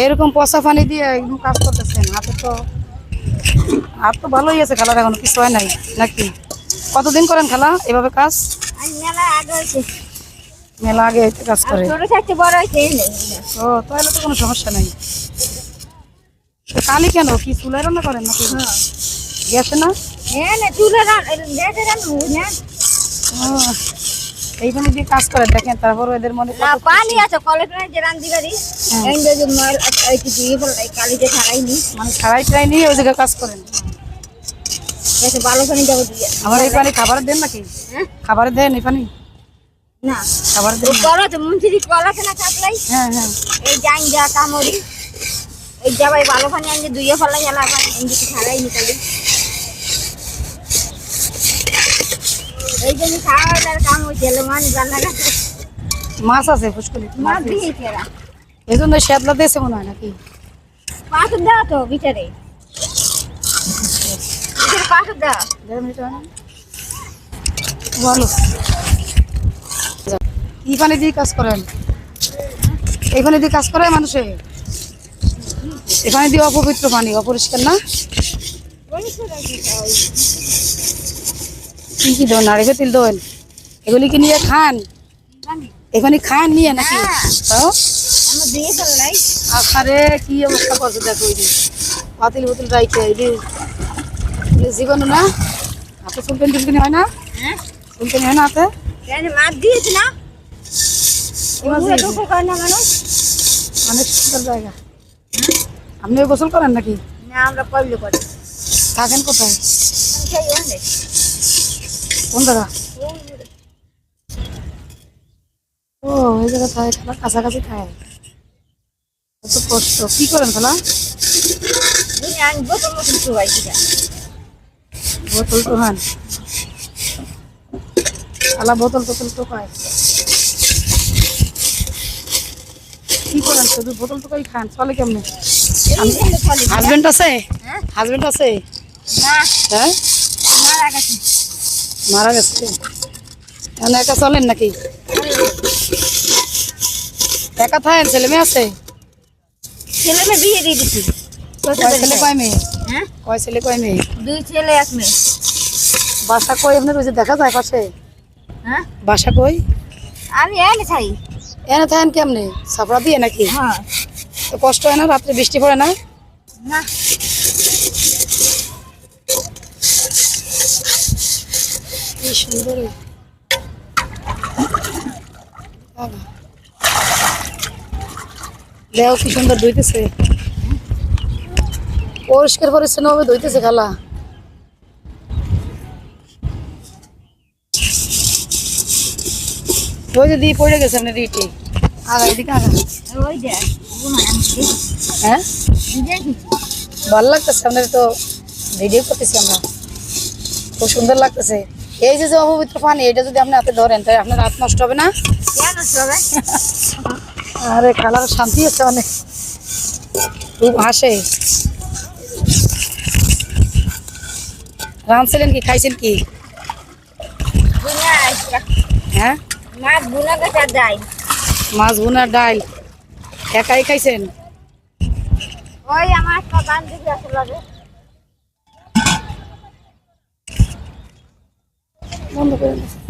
এরকম পচা পানি দিয়ে একদম কাজ করতেছেন হাতে তো হাত তো ভালোই আছে খেলার এখন কিছু হয় নাই নাকি? কতদিন করেন খেলা এভাবে কাজ? মেলা আগে হয়েছে। মেলা আগে কাজ আর করে ও তাহলে তো কোনো সমস্যা নেই। কালি কেন? কি চুলাই রান্না করেন নাকি? গ্যাসে না? হ্যাঁ না চুলে রান গ্যাসে রান্না না এইখানে দিয়ে কাজ করে দেখেন তারপর এদের মনে না পানি আছে কলের যে রান্দি বাড়ি। হ্যাঁ। এই যে ময়ল এই কিছু ইয়ে বলে এই কালিতে ছাড়াইনি। মানে ছাড়াই টাই নিয়ে ওই জায়গায় কাজ করেন। গেছে ভালো পানি যাব দিয়ে। আমার এই পানি খাবার দেন নাকি? হ্যাঁ? খাবারে দেন এই পানি? না। খাবার দেন কল আছে মুন্সিরি কল আছে না থাকলাই হ্যাঁ হ্যাঁ। এই জাইন যা কামড়ি এই যাবাই ভালো পানি আনছে দুইয়ে ফেলা গেল আবার এই যে ছাড়াইনি কালি এই জন্য খাওয়া তার কাম হয়েছে মান রান্না না মাছ আছে ফুসকুলি মাছ দিয়েছে এরা এই জন্য শ্যাতলা দিয়েছে মনে হয় নাকি? পাথর দেওয়া তো ভিতরে। পাথর দেওয়া কি দিয়ে কাজ করেন। এই পানি দিয়ে কাজ করে মানুষে? এখানে দিয়ে অপবিত্র পানি অপরিষ্কার না? কি কি দেন নাড়ি তেল দেন এগুলি কি নিয়ে খান? এখানে খান নিয়ে নাকি? হ্যাঁ। হ্যাঁ? আরে কি অবস্থা করছে দেখো ওই পাতিল বোতল রাইতে এই যে। এই না? হাতে চুলকানি টুলকানি হয় না? হ্যাঁ? চুলকানি হয় না হাতে? মাছ দিয়েছে না? অনেক সুন্দর জায়গা। আপনিও গোসল করেন নাকি? না আমরা করি। থাকেন কোথায়? কোন জায়গা ও ওই জায়গা খেলা কাছাকাছি খায়। কত কষ্ট। কি করেন খেলা? বোতল তো খান। খেলা বোতল টোতল তো খায়। কি করেন? শুধু বোতল তো খান? চলে কেমনে? হাজবেন্ড আছে? হ্যাঁ। হাজবেন্ড আছে? হ্যাঁ? মারা গেছে। এখন একা চলেন নাকি? একা থাকেন ছেলে মেয়ে আছে? ছেলে মেয়ে বিয়ে দিয়ে দিচ্ছি কয় ছেলে? কয় মেয়ে? হ্যাঁ? কয় ছেলে কয় মেয়ে? দুই ছেলে এক মেয়ে। বাসা কই? আপনার ওই যে দেখা যায় পাশে? হ্যাঁ? বাসা কই? আমি এনে এনে থাকেন কেমনে? সাপড়া দিয়ে নাকি? হ্যাঁ। কষ্ট হয় না? রাত্রে বৃষ্টি পড়ে না? না। কি সুন্দর এই। কি সুন্দর ধুইতেছে। পরিষ্কার পরিচ্ছন্ন ভাবে ধুইতেছে খালা। ওই যে দিয়ে পড়ে গেছে আপনার ইটি। আগা এদিকে আগা ওই যে ঘুমান আমি দেখি। হ্যাঁ? ভালো লাগতেছে আপনার তো ভিডিও করতেছি আমরা। খুব সুন্দর লাগতেছে। এই যে যে অপবিত্র পানি এটা যদি আপনি হাতে ধরেন তাই আপনার হাত নষ্ট হবে না? আরে খালার শান্তি আছে অনেক। খুব হাসে। রাঁধছিলেন কি খাইছেন কি? হ্যাঁ? মাছ গেছে আর মাছ ডাল। একাই খাইছেন? ওই আমার বান্ধবী আছে বন্ধ করে দিন।